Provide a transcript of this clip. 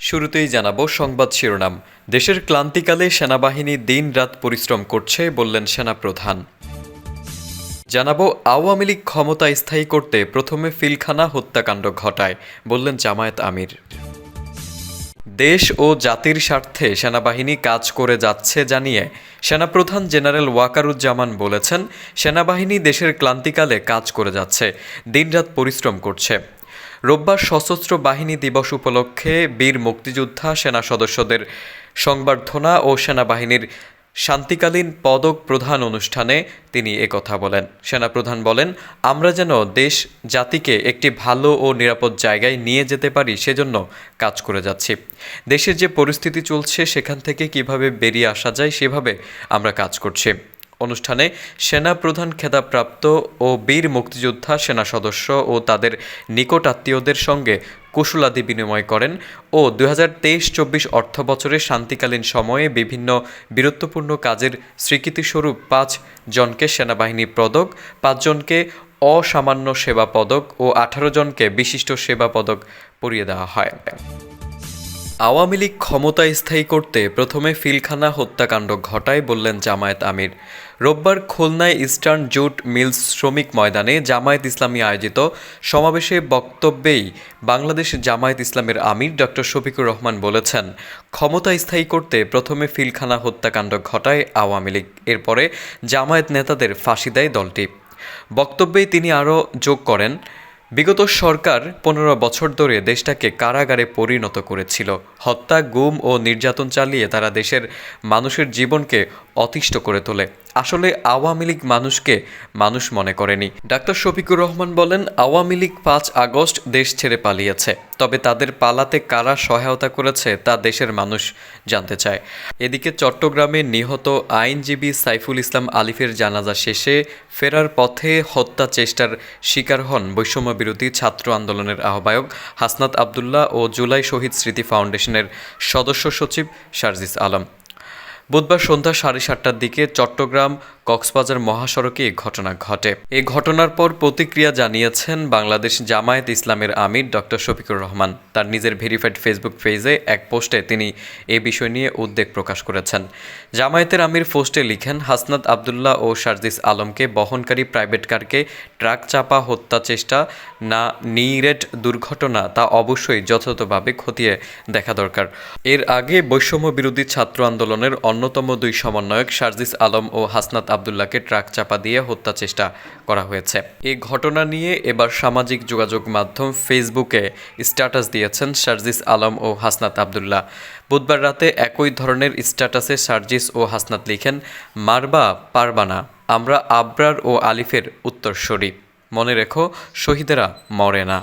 শুরুতেই জানাব সংবাদ শিরোনাম। দেশের ক্লান্তিকালে সেনাবাহিনী দিন রাত পরিশ্রম করছে বললেন সেনাপ্রধান। জানাব আওয়ামী লীগ ক্ষমতা স্থায়ী করতে প্রথমে ফিলখানা হত্যাকাণ্ড ঘটায়, বললেন জামায়াত আমির। দেশ ও জাতির স্বার্থে সেনাবাহিনী কাজ করে যাচ্ছে জানিয়ে সেনাপ্রধান জেনারেল ওয়াকারুজ্জামান বলেছেন, সেনাবাহিনী দেশের ক্লান্তিকালে কাজ করে যাচ্ছে, দিনরাত পরিশ্রম করছে। রোববার সশস্ত্র বাহিনী দিবস উপলক্ষে বীর মুক্তিযোদ্ধা সেনা সদস্যদের সংবর্ধনা ও সেনাবাহিনীর শান্তিকালীন পদক প্রধান অনুষ্ঠানে তিনি একথা বলেন। সেনাপ্রধান বলেন, আমরা যেন দেশ জাতিকে একটি ভালো ও নিরাপদ জায়গায় নিয়ে যেতে পারি, সেজন্য কাজ করে যাচ্ছি। দেশের যে পরিস্থিতি চলছে, সেখান থেকে কীভাবে বেরিয়ে আসা যায়, সেভাবে আমরা কাজ করছি। অনুষ্ঠানে সেনা প্রধান খেতাবপ্রাপ্ত ও বীর মুক্তিযোদ্ধা সেনা সদস্য ও তাদের নিকট আত্মীয়দের সঙ্গে কুশলাদি বিনিময় করেন ও দু হাজার তেইশ চব্বিশ অর্থ বছরে শান্তিকালীন সময়ে বিভিন্ন বীরত্বপূর্ণ কাজের স্বীকৃতিস্বরূপ পাঁচ জনকে সেনাবাহিনী পদক পাঁচজনকে অসামান্য সেবা পদক ও আঠারো জনকে বিশিষ্ট সেবা পদক পরিয়ে দেওয়া হয়। আওয়ামী লীগ ক্ষমতা স্থায়ী করতে প্রথমে ফিলখানা হত্যাকাণ্ড ঘটায়, বললেন জামায়াত আমির। রোববার খুলনায় ইস্টার্ন জুট মিলস শ্রমিক ময়দানে জামায়াত ইসলামী আয়োজিত সমাবেশে বক্তব্যেই বাংলাদেশ জামায়াত ইসলামের আমির ডক্টর শফিকুর রহমান বলেছেন, ক্ষমতা স্থায়ী করতে প্রথমে ফিলখানা হত্যাকাণ্ড ঘটায় আওয়ামী লীগ, এরপরে জামায়াত নেতাদের ফাঁসি দেয় দলটি। বক্তব্যেই তিনি আরও যোগ করেন বিগত সরকার পনেরো বছর ধরে দেশটাকে কারাগারে পরিণত করেছিল। হত্যা, গুম ও নির্যাতন চালিয়ে তারা দেশের মানুষের জীবনকে অতিষ্ঠ করে তোলে। আসলে আওয়ামী লীগ মানুষকে মানুষ মনে করেনি। ডাক্তার শফিকুর রহমান বলেন, আওয়ামী লীগ পাঁচ আগস্ট দেশ ছেড়ে পালিয়েছে। তবে তাদের পালাতে কারা সহায়তা করেছে তা দেশের মানুষ জানতে চায়। এদিকে চট্টগ্রামে নিহত আইনজীবী সাইফুল ইসলাম আলিফের জানাজা শেষে ফেরার পথে হত্যা চেষ্টার শিকার হন বৈষম্য বিরোধী ছাত্র আন্দোলনের আহ্বায়ক হাসনাত আবদুল্লাহ ও জুলাই শহীদ স্মৃতি ফাউন্ডেশনের সদস্য সচিব শারজিস আলম। বুধবার সন্ধ্যা সাড়ে সাতটার দিকে চট্টগ্রাম কক্সবাজার মহাসড়কে এই ঘটনা ঘটে। এই ঘটনার পর প্রতিক্রিয়া জানিয়েছেন বাংলাদেশ জামায়াত ইসলামের আমির ডক্টর শফিকুর রহমান। তার নিজের ভেরিফাইড ফেসবুক পেজে এক পোস্টে তিনি এ বিষয় নিয়ে উদ্বেগ প্রকাশ করেছেন। জামায়াতের আমির পোস্টে লিখেন, হাসনাত আবদুল্লাহ ও শারজিস আলমকে বহনকারী প্রাইভেট কারকে ট্রাক চাপা, হত্যা চেষ্টা, না নিরেট দুর্ঘটনা তা অবশ্যই যথাযথভাবে খতিয়ে দেখা দরকার। এর আগে বৈষম্য বিরোধী ছাত্র আন্দোলনের অন্যতম দুই সমন্বয়ক শারজিস আলম ও হাসনাত আবদুল্লাহকে ট্রাক চাপা দিয়ে হত্যা চেষ্টা করা হয়েছে। এই ঘটনা নিয়ে এবার সামাজিক যোগাযোগ মাধ্যম ফেসবুকে স্ট্যাটাস দিয়েছেন শারজিস আলম ও হাসনাত আবদুল্লাহ। বুধবার রাতে একই ধরনের স্ট্যাটাসে শারজিস ও হাসনাত লিখেন, মারবা, পারবা না। আমরা আবরার ও আলিফের উত্তরস্বরী মনে রেখো, শহীদেরা মরে না।